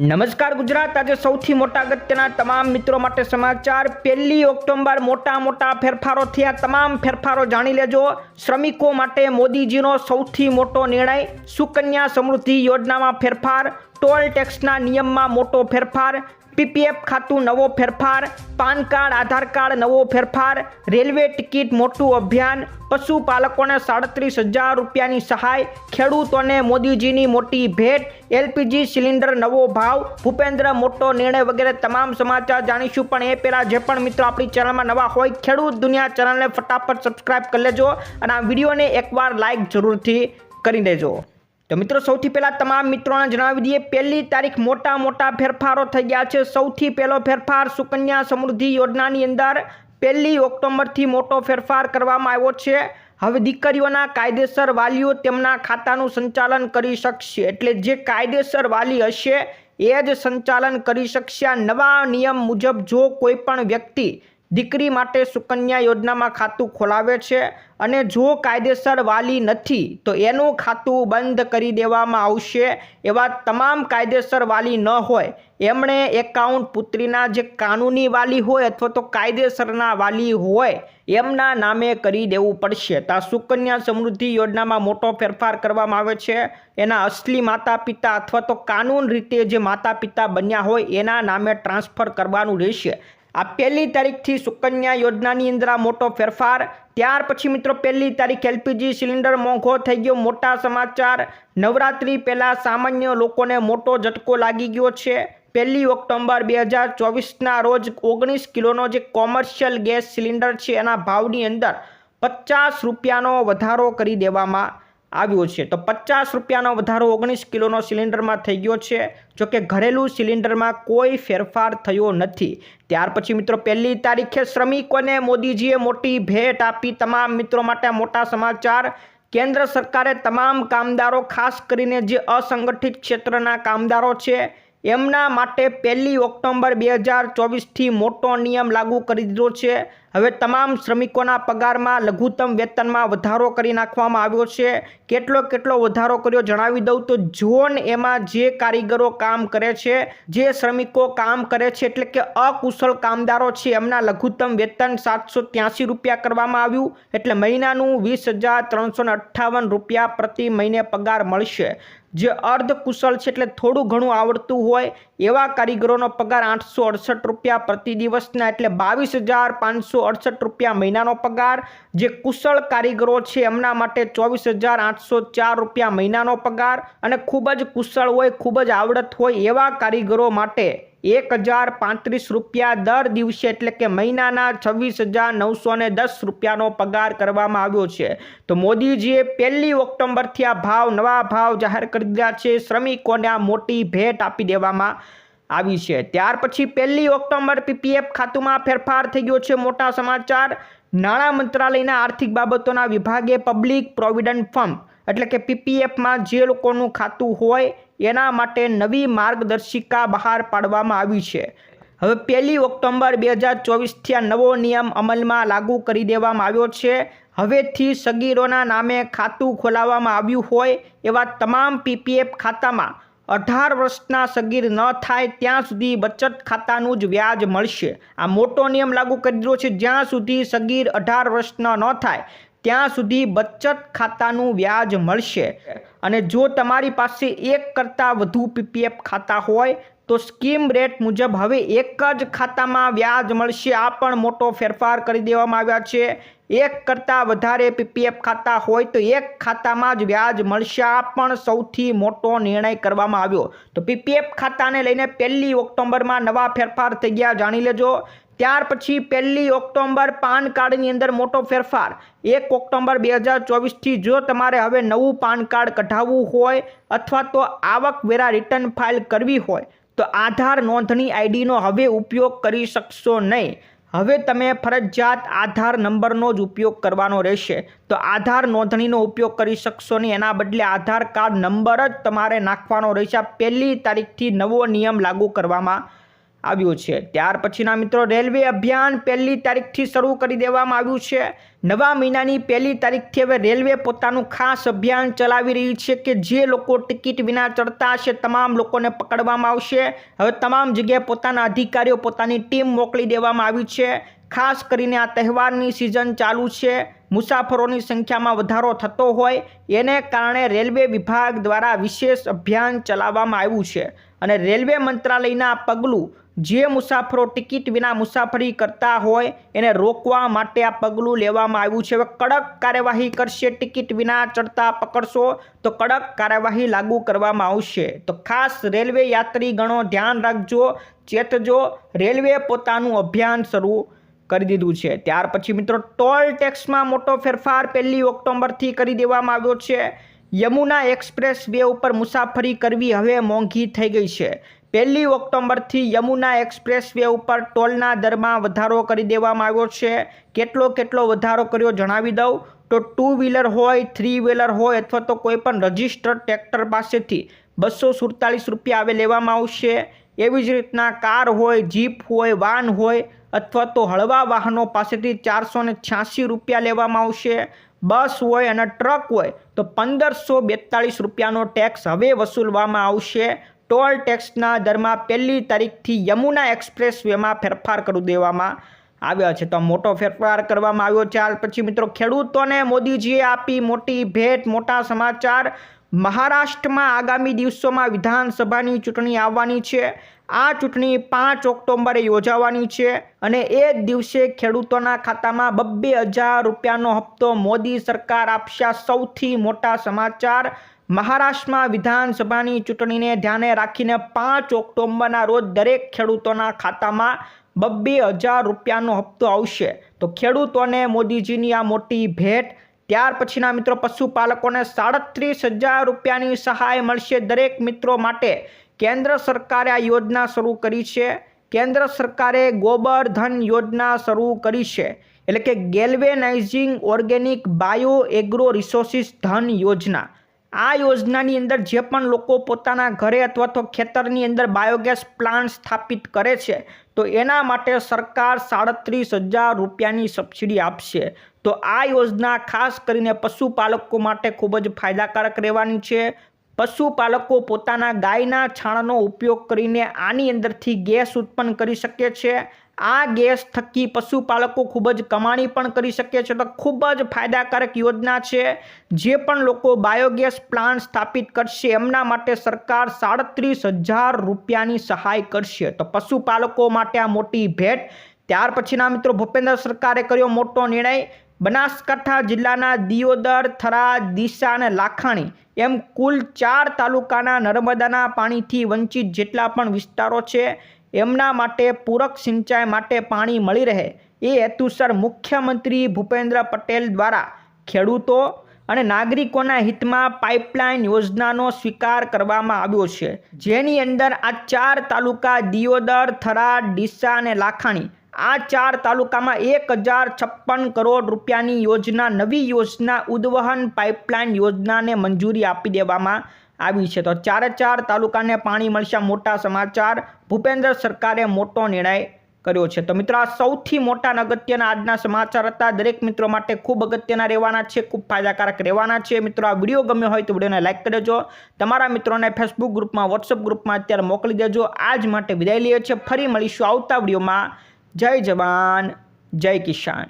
નમસ્કાર ગુજરાત. આજે સૌથી મોટા અગત્યના તમામ મિત્રો માટે સમાચાર. પહેલી ઓક્ટોબર મોટા મોટા ફેરફારો થયા. તમામ ફેરફારો જાણી લેજો. શ્રમિકો માટે મોદીજીનો સૌથી મોટો નિર્ણય સુકન્યા સમૃદ્ધિ યોજનામાં ફેરફાર. ટોલ ટેક્સના નિયમમાં મોટો ફેરફાર. પીપીએફ ખાતું નવો ફેરફાર, પાન કાર્ડ, આધાર કાર્ડ નવો ફેરફાર, રેલવે ટિકિટ મોટું અભિયાન, પશુપાલકોને સાડત્રીસ હજાર રૂપિયાની સહાય, ખેડૂતોને મોદીજીની મોટી ભેટ, એલપીજી સિલિન્ડર નવો ભાવ, ભૂપેન્દ્ર મોટો નિર્ણય વગેરે તમામ સમાચાર જાણીશું. પણ એ પહેલાં જે પણ મિત્રો આપણી ચેનલમાં નવા હોય, ખેડૂત દુનિયા ચેનલને ફટાફટ સબસ્ક્રાઇબ કરી લેજો અને આ વિડીયોને એકવાર લાઇક જરૂરથી કરી દેજો. તો મિત્રો, સૌથી પહેલાં તમામ મિત્રોને જણાવી દઈએ, પહેલી તારીખ મોટા મોટા ફેરફારો થઈ ગયા છે. સૌથી પહેલો ફેરફાર સુકન્યા સમૃદ્ધિ યોજનાની અંદર પહેલી ઓક્ટોબરથી મોટો ફેરફાર કરવામાં આવ્યો છે. હવે દીકરીઓના કાયદેસર વાલીઓ તેમના ખાતાનું સંચાલન કરી શકશે. એટલે જે કાયદેસર વાલી હશે, એ જ સંચાલન કરી શકશે. નવા નિયમ મુજબ જો કોઈ પણ વ્યક્તિ દીકરી માટે સુકન્યા યોજનામાં ખાતું ખોલાવે છે અને જો કાયદેસર વાલી નથી, તો એનું ખાતું બંધ કરી દેવામાં આવશે એવા તમામ કાયદેસર વાલી ન હોય. એમણે એકાઉન્ટ પુત્રીના જે કાનૂની વાલી હોય અથવા તો કાયદેસરના વાલી હોય, એમના નામે કરી દેવું પડશે. તો સુકન્યા સમૃદ્ધિ યોજનામાં મોટો ફેરફાર કરવામાં આવે છે. એના અસલી માતા પિતા અથવા તો કાનૂન રીતે જે માતા પિતા બન્યા હોય, એના નામે ટ્રાન્સફર કરવાનું રહેશે. આ પહેલી તારીખથી સુકન્યા યોજનાની અંદર આ મોટો ફેરફાર. ત્યાર પછી મિત્રો, પહેલી તારીખ એલપીજી સિલિન્ડર મોંઘો થઈ ગયો, મોટા સમાચાર. નવરાત્રી પહેલાં સામાન્ય લોકોને મોટો ઝટકો લાગી ગયો છે. પહેલી ઓક્ટોબર બે હજાર ચોવીસના રોજ ઓગણીસ કિલોનો જે કોમર્શિયલ ગેસ સિલિન્ડર છે, એના ભાવની અંદર પચાસ રૂપિયાનો વધારો કરી દેવામાં આવ્યો છે. તો પચાસ રૂપિયાનો વધારો ઓગણીસ કિલોનો સિલિન્ડરમાં થઈ ગયો છે. જો કે ઘરેલું સિલિન્ડરમાં કોઈ ફેરફાર થયો નથી. ત્યાર પછી મિત્રો, પહેલી તારીખે શ્રમિકોને મોદીજીએ મોટી ભેટ આપી. તમામ મિત્રો માટે મોટા સમાચાર. કેન્દ્ર સરકારે તમામ કામદારો, ખાસ કરીને જે અસંગઠિત ક્ષેત્રના કામદારો છે એમના માટે પહેલી ઓક્ટોબર બે હજાર ચોવીસથી મોટો નિયમ લાગુ કરી દીધો છે. હવે તમામ શ્રમિકોના પગારમાં લઘુત્તમ વેતનમાં વધારો કરી નાખવામાં આવ્યો છે. કેટલો કેટલો વધારો કર્યો જણાવી દઉં તો જોન એમાં જે કારીગરો કામ કરે છે, જે શ્રમિકો કામ કરે છે એટલે કે અકુશળ કામદારો છે, એમના લઘુત્તમ વેતન સાતસો ત્યાંસી રૂપિયા કરવામાં આવ્યું. એટલે મહિનાનું વીસ હજાર ત્રણસો અઠ્ઠાવન રૂપિયા પ્રતિ મહિને પગાર મળશે. જે અર્ધ કુશળ છે એટલે થોડું ઘણું આવડતું હોય, એવા કારીગરોનો પગાર આઠસો અડસઠ રૂપિયા પ્રતિ દિવસના એટલે બાવીસ હજાર પાંચસો અડસઠ રૂપિયા મહિનાનો પગાર. જે કુશળ કારીગરો છે, એમના માટે ચોવીસ હજાર આઠસો ચાર રૂપિયા મહિનાનો પગાર. અને ખૂબ જ કુશળ હોય, ખૂબ જ આવડત હોય એવા કારીગરો માટે એક હજાર પાંત્રીસ રૂપિયા દર દિવસે, એટલે કે મહિનાના છવ્વીસ હજાર નવસો ને દસ રૂપિયાનો પગાર કરવામાં આવ્યો છે. તો મોદીજીએ પહેલી ઓક્ટોબરથી આ ભાવ, નવા ભાવ જાહેર કરી દીધા છે. શ્રમિકોને આ મોટી ભેટ આપી દેવામાં આવી છે. ત્યાર પછી પહેલી ઓક્ટોબર પીપીએફ ખાતુમાં ફેરફાર થઈ ગયો છે. મોટા સમાચાર, નાણાં મંત્રાલયના આર્થિક બાબતોના વિભાગે પબ્લિક પ્રોવિડન્ટ ફંડ, એટલે કે પીપીએફમાં જે લોકોનું ખાતું હોય એના માટે નવી માર્ગદર્શિકા બહાર પાડવામાં આવી છે. હવે પહેલી ઓક્ટોબર બે હજાર ચોવીસથી આ નવો નિયમ અમલમાં લાગુ કરી દેવામાં આવ્યો છે. હવેથી સગીરોના નામે ખાતું ખોલાવવામાં આવ્યું હોય એવા તમામ પીપીએફ ખાતામાં અઢાર વર્ષના સગીર ન થાય ત્યાં સુધી બચત ખાતાનું જ વ્યાજ મળશે. આ મોટો નિયમ લાગુ કરી દીધો છે. જ્યાં સુધી સગીર અઢાર વર્ષના ન થાય ત્યાં સુધી બચત ખાતાનું વ્યાજ મળશે. અને જો તમારી પાસે એક કરતાં વધુ પીપીએફ ખાતા હોય, તો સ્કીમ રેટ મુજબ હવે એક જ ખાતામાં વ્યાજ મળશે. આ પણ મોટો ફેરફાર કરી દેવામાં આવ્યા છે. એક કરતાં વધારે પીપીએફ ખાતા હોય, તો એક ખાતામાં જ વ્યાજ મળશે. આ પણ સૌથી મોટો નિર્ણય કરવામાં આવ્યો. તો પીપીએફ ખાતાને લઈને પહેલી ઓક્ટોબરમાં નવા ફેરફાર થઈ ગયા. જાણી લેજો. ત્યાર પછી પહેલી ઓક્ટોબર પાન કાર્ડની અંદર મોટો ફેરફાર. એક ઓક્ટોબર બે હજાર ચોવીસથી જો તમારે હવે નવું પાન કાર્ડ કઢાવવું હોય અથવા તો આવકવેરા રિટર્ન ફાઇલ કરવી હોય, તો આધાર નોંધણી આઈડીનો હવે ઉપયોગ કરી શકશો નહીં. હવે તમે ફરજિયાત આધાર નંબરનો જ ઉપયોગ કરવાનો રહેશે. તો આધાર નોંધણીનો ઉપયોગ કરી શકશો નહીં. એના બદલે આધાર કાર્ડ નંબર જ તમારે નાખવાનો રહેશે. પહેલી તારીખથી નવો નિયમ લાગુ કરવામાં આવ્યું છે. ત્યાર પછીના મિત્રો, રેલવે અભિયાન પહેલી તારીખથી શરૂ કરી દેવામાં આવ્યું છે. નવા મહિનાની પહેલી તારીખથી હવે રેલવે પોતાનું ખાસ અભિયાન ચલાવી રહી છે કે જે લોકો ટિકિટ વિના ચડતા હશે, તમામ લોકોને પકડવામાં આવશે. હવે તમામ જગ્યાએ પોતાના અધિકારીઓ, પોતાની ટીમ મોકલી દેવામાં આવી છે. ખાસ કરીને આ તહેવારની સિઝન ચાલુ છે. મુસાફરોની સંખ્યામાં વધારો થતો હોય, એને કારણે રેલવે વિભાગ દ્વારા વિશેષ અભિયાન ચલાવવામાં આવ્યું છે. અને રેલવે મંત્રાલયના પગલું જે મુસાફરો ટિકિટ વિના મુસાફરી કરતા હોય, એને રોકવા માટે આ પગલું લેવામાં આવ્યું છે. હવે કડક કાર્યવાહી કરશે, ટિકિટ વિના ચડતા પકડશો, તો કડક કાર્યવાહી લાગુ કરવામાં આવશે. તો ખાસ રેલવે યાત્રીગણો ધ્યાન રાખજો, ચેતજો. રેલવે પોતાનું અભિયાન શરૂ કરી દીધું છે. ત્યાર પછી મિત્રો, ટોલ ટેક્સમાં મોટો ફેરફાર પહેલી ઓક્ટોબરથી કરી દેવામાં આવ્યો છે. યમુના એક્સપ્રેસ વે ઉપર મુસાફરી કરવી હવે મોંઘી થઈ ગઈ છે. પહેલી ઓક્ટોબરથી યમુના એક્સપ્રેસ વે ઉપર ટોલના દરમાં વધારો કરી દેવામાં આવ્યો છે. કેટલો કેટલો વધારો કર્યો જણાવી દઉં. તો ટુ વ્હીલર હોય, થ્રી વ્હીલર હોય અથવા તો કોઈપણ રજિસ્ટર્ડ ટ્રેક્ટર પાસેથી બસો સુડતાલીસ રૂપિયા હવે લેવામાં આવશે. એવી જ રીતના કાર હોય, જીપ હોય વાન હોય અથવા તો હળવા વાહનો પાસેથી ચારસો ને છ્યાસી રૂપિયા લેવામાં આવશે. બસ હોય અને ટ્રક હોય તો પંદરસો બેતાળીસ રૂપિયાનો ટેક્સ હવે વસૂલવામાં આવશે. ટોલ ટેક્સના દરમાં પહેલી તારીખથી યમુના એક્સપ્રેસ વેમાં ફેરફાર કરી દેવામાં આવ્યા છે. તો મોટો ફેરફાર કરવામાં આવ્યો છે. હાલ પછી મિત્રો ખેડૂતોને મોદીજીએ આપી મોટી ભેટ. મોટા સમાચાર. મહારાષ્ટ્રમાં આગામી દિવસોમાં વિધાનસભાની ચૂંટણી આવવાની છે. આ ચૂંટણી પાંચ ઓક્ટોબરે યોજાવાની છે અને એ જ દિવસે ખેડૂતોના ખાતામાં બબ્બે હજાર રૂપિયાનો હપ્તો મોદી સરકાર આપશે. સૌથી મોટા સમાચાર મહારાષ્ટ્રમાં વિધાનસભાની ચૂંટણીને ધ્યાને રાખીને પાંચ ઓક્ટોબરના રોજ દરેક ખેડૂતોના ખાતામાં બબ્બે હજાર રૂપિયાનો હપ્તો આવશે. તો ખેડૂતોને મોદીજીની આ મોટી ભેટ, ત્યાર પછીના મિત્રો પશુપાલકોને સાડત્રીસ હજાર રૂપિયાની સહાય મળશે દરેક મિત્રો માટે. કેન્દ્ર સરકારે આ યોજના શરૂ કરી છે. કેન્દ્ર સરકારે ગોબર ધન યોજના શરૂ કરી છે. એટલે કે galvanizing organic bio agro resources ધન યોજના. આ યોજનાની અંદર જે પણ લોકો પોતાના ઘરે અથવા તો ખેતરની અંદર બાયોગેસ પ્લાન્ટ સ્થાપિત કરે છે, તો એના માટે સરકાર સાડત્રીસ હજાર રૂપિયાની સબસિડી આપશે. તો આ યોજના ખાસ કરીને પશુપાલકો માટે ખૂબ જ ફાયદાકારક રહેવાની છે. પશુપાલકો પોતાના ગાયના છાણનો ઉપયોગ કરીને આની અંદરથી ગેસ ઉત્પન્ન કરી શકે છે. આ ગેસ થકી પશુપાલકો ખૂબ જ કમાણી પણ કરી શકે છે તો ખૂબ જ ફાયદાકારક યોજના છે. જે પણ લોકો બાયોગેસ પ્લાન્ટ સ્થાપિત કરશે એમના માટે સરકાર સાડત્રીસ હજાર રૂપિયાની સહાય કરશે. તો પશુપાલકો માટે આ મોટી ભેટ. ત્યાર પછીના મિત્રો ભૂપેન્દ્ર સરકારે કર્યો મોટો નિર્ણય. બનાસકાંઠા જિલ્લાના દિયોદર થરા દિશા અને લાખાણી એમ કુલ ચાર તાલુકાના નર્મદાના પાણીથી વંચિત જેટલા પણ વિસ્તારો છે, એમના માટે પૂરક સિંચાઈ માટે પાણી મળી રહે એ હેતુસર મુખ્યમંત્રી ભૂપેન્દ્ર પટેલ દ્વારા ખેડૂતો અને નાગરિકોના હિતમાં પાઇપલાઇન યોજનાનો સ્વીકાર કરવામાં આવ્યો છે. જેની અંદર આ ચાર તાલુકા દિયોદર, થરાદ, ડીસા અને લાખાણી આ ચાર તાલુકામાં એક હજાર છપ્પન કરોડ રૂપિયાની યોજના, નવી યોજના, ઉદ્વહન પાઇપલાઇન યોજનાને મંજૂરી આપી દેવામાં આવી છે. તો ચારે ચાર તાલુકાને પાણી મળશે મોટા સમાચાર. ભૂપેન્દ્ર સરકારે મોટો નિર્ણય કર્યો છે. તો મિત્રો, આ સૌથી મોટા અગત્યના આજના સમાચાર હતા. દરેક મિત્રો માટે ખૂબ અગત્યના રહેવાના છે, ખૂબ ફાયદાકારક રહેવાના છે. મિત્રો, આ વીડિયો ગમ્યો હોય તો વિડીયોને લાઇક કરી દેજો. તમારા મિત્રોને ફેસબુક ગ્રુપમાં વોટ્સઅપ ગ્રુપમાં અત્યારે મોકલી દેજો. આજ માટે વિદાય લઈએ છીએ. ફરી મળીશું આવતા વિડીયોમાં. જય જવાન જય કિસાન.